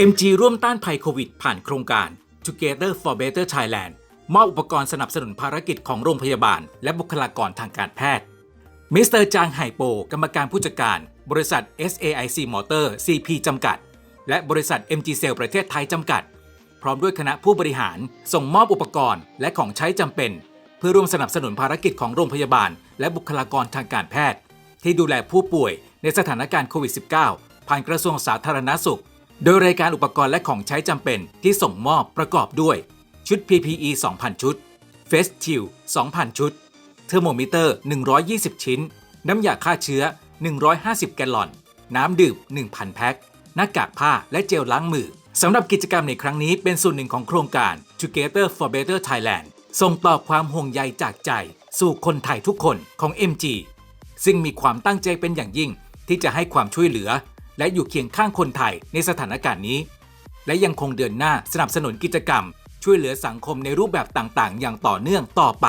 MG ร่วมต้านภัยโควิด ผ่านโครงการ Together for Better Thailand มอบอุปกรณ์สนับสนุนภารกิจของโรงพยาบาล และบุคลากรทางการแพทย์ มิสเตอร์จางไห่โป กรรมการผู้จัดการ บริษัท SAIC Motor CP จำกัด และบริษัท MG Cell ประเทศไทยจำกัด พร้อมด้วยคณะผู้บริหารส่งมอบอุปกรณ์และของใช้จำเป็น เพื่อร่วมสนับสนุนภารกิจของโรงพยาบาล และบุคลากรทางการแพทย์ ที่ดูแลผู้ป่วยในสถานการณ์โควิด -19 ผ่านกระทรวงสาธารณาสุข โดยรายการอุปกรณ์และของใช้จำเป็นที่ส่งมอบประกอบด้วย ชุด PPE 2,000 ชุด Face Shield 2,000 ชุด เทอร์โมมิเตอร์ 120 ชิ้น น้ำยาฆ่าเชื้อ 150 แกลลอน น้ำดื่ม 1,000 แพ็ค หน้ากากผ้าและเจลล้างมือสำหรับกิจกรรมในครั้งนี้เป็นส่วนหนึ่งของโครงการ Together for Better Thailand ส่งต่อความห่วงใยจากใจ สู่คนไทยทุกคนของ MG ซึ่งมีความตั้งใจเป็นอย่างยิ่งที่จะให้ความช่วยเหลือ และอยู่เคียงข้างคนไทยในสถานการณ์นี้ และยังคงเดินหน้าสนับสนุนกิจกรรม ช่วยเหลือสังคมในรูปแบบต่างๆ อย่างต่อเนื่องต่อไป